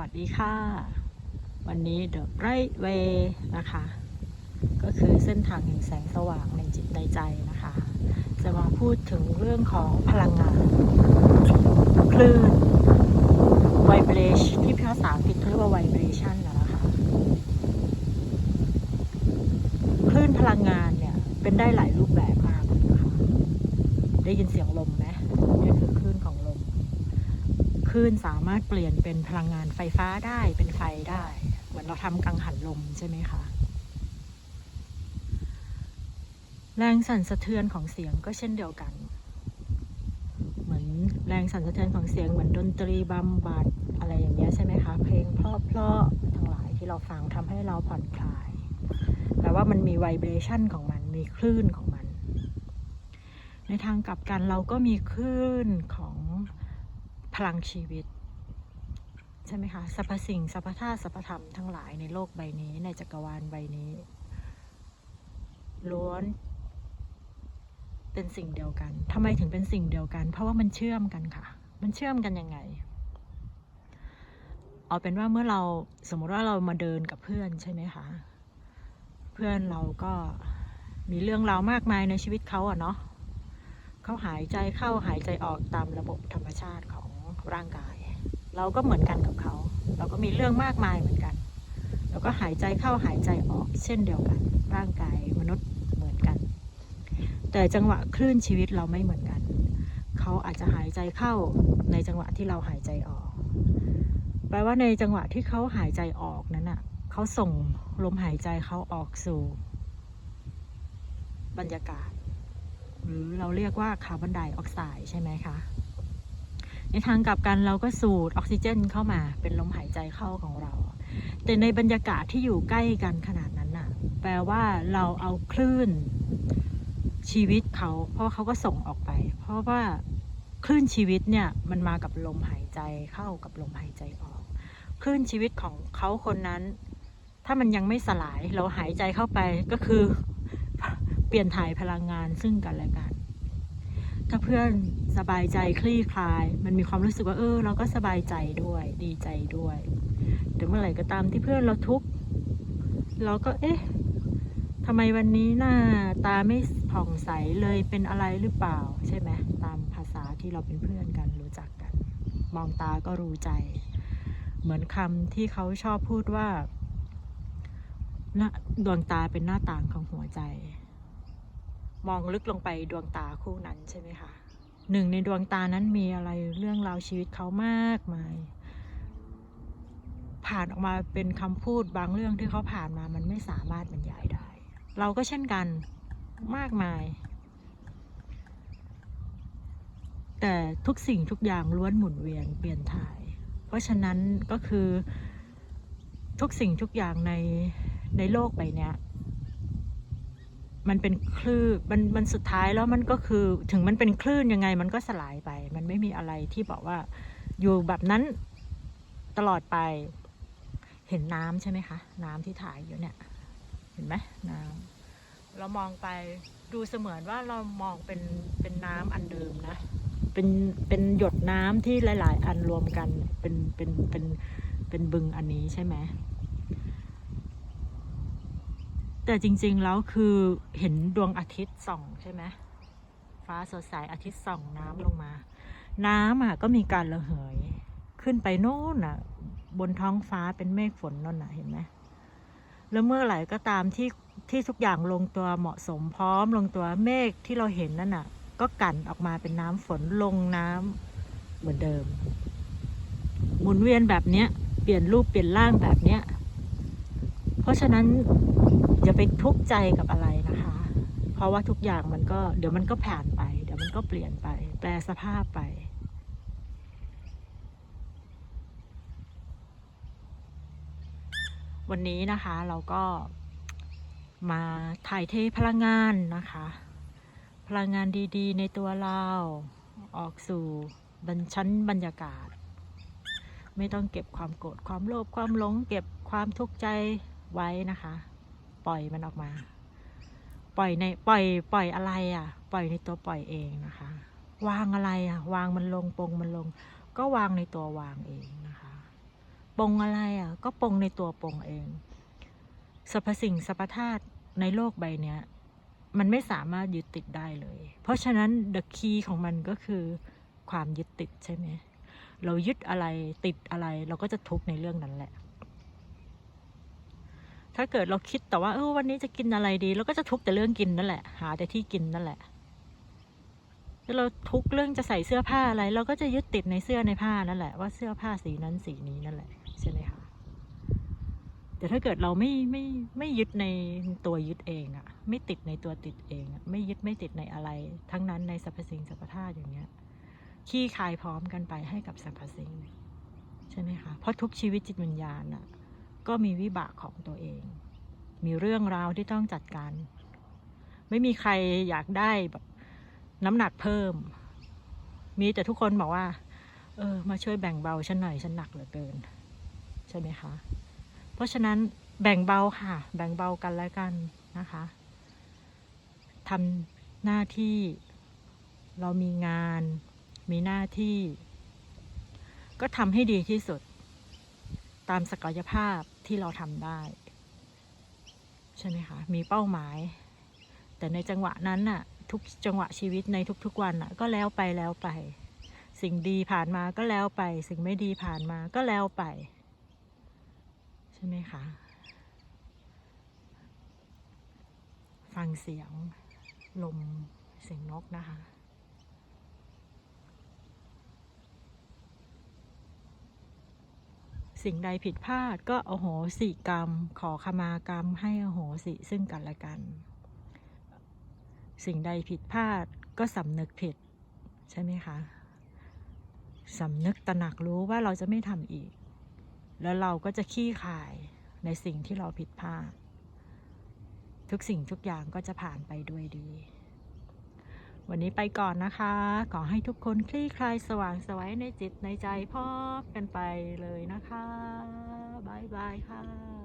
วัสดีค่ะ วันนี้ The Right Way นะคะ ก็คือเส้นทางแห่งแสงสว่างในจิตในใจนะคะ จะมาพูดถึงเรื่องของพลังงาน คลื่น vibration ที่ภาษาอังกฤษเรียกว่า vibration นะคะ คลื่นพลังงานเนี่ย เป็นได้หลายรูปแบบมากเลยนะคะ ได้ยินเสียงลมไหมนี่คือคลื่นของลม คลื่นสามารถเปลี่ยนเป็นพลังงานไฟฟ้าได้เป็นไฟได้ เหมือนเราทำกังหันลมใช่ไหมคะ แรงสั่นสะเทือนของเสียงก็เช่นเดียวกัน เหมือนแรงสั่นสะเทือนของเสียงเหมือนดนตรีบำบัดอะไรอย่างเงี้ยใช่ไหมคะ เพลงเพราะๆทั้งหลายที่เราฟังทำให้เราผ่อนคลายแต่ว่ามันมีไวเบรชันของมันมีคลื่นของมัน ในทางกลับกันเราก็มีคลื่นของ พลังชีวิต ใช่ไหมคะสรรพสิ่งสรรพธาตุสรรพธรรมทั้งหลายในโลกใบนี้ในจักรวาลใบนี้ล้วนเป็นสิ่งเดียวกัน ทำไมถึงเป็นสิ่งเดียวกัน เพราะว่ามันเชื่อมกันค่ะ มันเชื่อมกันยังไง เอาเป็นว่าเมื่อเราสมมติว่าเรามาเดินกับเพื่อนใช่ไหมคะ เพื่อนเราก็มีเรื่องราวมากมายในชีวิตเขาอะเนาะเขาหายใจเข้าหายใจออกตามระบบธรรมชาติ ร่างกาย เราก็เหมือนกันกับเขา เราก็มีเรื่องมากมายเหมือนกันเราก็หายใจเข้าหายใจออกเช่นเดียวกัน ร่างกายมนุษย์เหมือนกัน แต่จังหวะคลื่นชีวิตเราไม่เหมือนกัน เขาอาจจะหายใจเข้าในจังหวะที่เราหายใจออกแปลว่าในจังหวะที่เขาหายใจออกนั้นอะเขาส่งลมหายใจเขาออกสู่ บรรยากาศ หรือเราเรียกว่าคาร์บอนไดออกไซด์ใช่ไหมคะ ในทางกลับกันเราก็สูดออกซิเจนเข้ามาเป็นลมหายใจเข้าของเรา แต่ในบรรยากาศที่อยู่ใกล้กันขนาดนั้นน่ะ แปลว่าเราเอาคลื่นชีวิตเขา เพราะเขาก็ส่งออกไป เพราะว่าคลื่นชีวิตเนี่ยมันมากับลมหายใจเข้ากับลมหายใจออก คลื่นชีวิตของเขาคนนั้น ถ้ามันยังไม่สลายเราหายใจเข้าไปก็คือ เปลี่ยนถ่ายพลังงานซึ่งกันและกัน ถ้าเพื่อนสบายใจคลี่คลาย มันมีความรู้สึกว่าเออ เราก็สบายใจด้วย ดีใจด้วยแต่เมื่อไหร่ก็ตามที่เพื่อนเราทุกข์เราก็เอ๊ะทำไมวันนี้หน้าตาไม่ผ่องใสเลยเป็นอะไรหรือเปล่า ใช่ไหมตามภาษาที่เราเป็นเพื่อนกันรู้จักกัน มองตาก็รู้ใจ เหมือนคำที่เขาชอบพูดว่าหน้าดวงตาเป็นหน้าต่างของหัวใจ มองลึกลงไปดวงตาคู่นั้นใช่ไหมคะหนึ่งในดวงตานั้นมีอะไรเรื่องราวชีวิตเขามากมาย ผ่านออกมาเป็นคำพูดบางเรื่องที่เขาผ่านมามันไม่สามารถบรรยายได้ เราก็เช่นกันมากมาย แต่ทุกสิ่งทุกอย่างล้วนหมุนเวียนเปลี่ยนถ่าย เพราะฉะนั้นก็คือทุกสิ่งทุกอย่างในในโลกใบนี้ มันเป็นคลื่นมันมันสุดท้ายแล้วมันก็คือถึงมันเป็นคลื่นยังไงมันก็สลายไป มันไม่มีอะไรที่บอกว่าอยู่แบบนั้นตลอดไป เห็นน้ำใช่ไหมคะ น้ำที่ถ่ายอยู่เนี่ยเห็นไหมน้ำเรามองไปดูเสมือนว่าเรามองเป็นเป็นน้ำอันเดิมนะ เป็นเป็นหยดน้ำที่หลาย ๆ อันรวมกันเป็นเป็นเป็นเป็นบึงอันนี้ใช่ไหม แต่จริง ๆ แล้วคือเห็นดวงอาทิตย์ส่องใช่ไหมฟ้าสดใสอาทิตย์ส่องน้ำลงมา น้ำอะก็มีการระเหย ขึ้นไปโน่นอะ บนท้องฟ้าเป็นเมฆฝนนั่นน่ะเห็นไหมแล้วเมื่อไหร่ก็ตามที่ที่ทุกอย่างลงตัวเหมาะสมพร้อมลงตัวเมฆที่เราเห็นนั่นน่ะ ก็กั่นออกมาเป็นน้ำฝนลงน้ำเหมือนเดิม หมุนเวียนแบบเนี้ย เปลี่ยนรูปเปลี่ยนร่างแบบเนี้ย เพราะฉะนั้น อย่าไปทุกข์ใจกับอะไรนะคะ เพราะว่าทุกอย่างมันก็เดี๋ยวมันก็ผ่านไป เดี๋ยวมันก็เปลี่ยนไป แปลสภาพไป วันนี้นะคะเราก็มาถ่ายเทพลังงานนะคะ พลังงานดีๆ ในตัวเราออกสู่บรรชั้นบรรยากาศ ไม่ต้องเก็บความโกรธความโลภความหลง เก็บความทุกข์ใจไว้นะคะ ปล่อยมันออกมา ปล่อยในปล่อยปล่อยอะไรอะ่ะ ปล่อยในตัวปล่อยเองนะคะ วางอะไรอะ่ะ วางมันลงปงมันลง ก็วางในตัววางเองนะคะปงอะไรอะ ก็ปงในตัวปงเองสรรพสิ่งสรรพธาตุในโลกใบเนี้ยมันไม่สามารถยึดติดได้เลย เพราะฉะนั้น the key ของมันก็คือความยึดติดใช่ไหม เรายึดอะไรติดอะไรเราก็จะทุกข์ในเรื่องนั้นแหละ ถ้าเกิดเราคิดแต่ว่าเออวันนี้จะกินอะไรดี เราก็จะทุกข์แต่เรื่องกินนั่นแหละ หาแต่ที่กินนั่นแหละถ้าเราทุกเรื่องจะใส่เสื้อผ้าอะไร เราก็จะยึดติดในเสื้อในผ้านั่นแหละว่าเสื้อผ้าสีนั้นสีนี้นั่นแหละใช่ไหมคะแต่ถ้าเกิดเราไม่ไม่ไม่ยึดในตัวยึดเองอะไม่ติดในตัวติดเองอะไม่ยึดไม่ติดในอะไร ทั้งนั้นในสรรพสิ่งสรรพธาตุอย่างเงี้ยขี้คายพร้อมกันไปให้กับสรรพสิ่งใช่ไหมคะเพราะทุกชีวิตจิตวิญญาณน่ะ ก็มีวิบากของตัวเอง มีเรื่องราวที่ต้องจัดการ ไม่มีใครอยากได้แบบน้ำหนักเพิ่ม มีแต่ทุกคนบอกว่า เออ มาช่วยแบ่งเบาฉันหน่อยฉันหนักเหลือเกิน ใช่ไหมคะ เพราะฉะนั้นแบ่งเบาค่ะ แบ่งเบากันแล้วกันนะคะทำหน้าที่เรามีงาน มีหน้าที่ ก็ทำให้ดีที่สุด ตามศักยภาพ ที่เราทำได้ ใช่ไหมคะ มีเป้าหมาย แต่ในจังหวะนั้นน่ะ ทุกจังหวะชีวิตในทุกๆวันน่ะ ก็แล้วไปแล้วไป สิ่งดีผ่านมาก็แล้วไป สิ่งไม่ดีผ่านมาก็แล้วไป ใช่ไหมคะ ฟังเสียงลมเสียงนกนะคะ สิ่งใดผิดพลาดก็โอโหสิกรรม ขอขมากรรมให้อโหสิซึ่งกันและกัน สิ่งใดผิดพลาดก็สำนึกผิด ใช่ไหมคะสำนึกตระหนักรู้ว่าเราจะไม่ทำอีก แล้วเราก็จะขี้ขายในสิ่งที่เราผิดพลาด ทุกสิ่งทุกอย่างก็จะผ่านไปด้วยดี วันนี้ไปก่อนนะคะ ขอให้ทุกคนคลี่คลายสว่างสวัยในจิตในใจพร้อกันไปเลยนะคะ บ๊ายบายค่ะ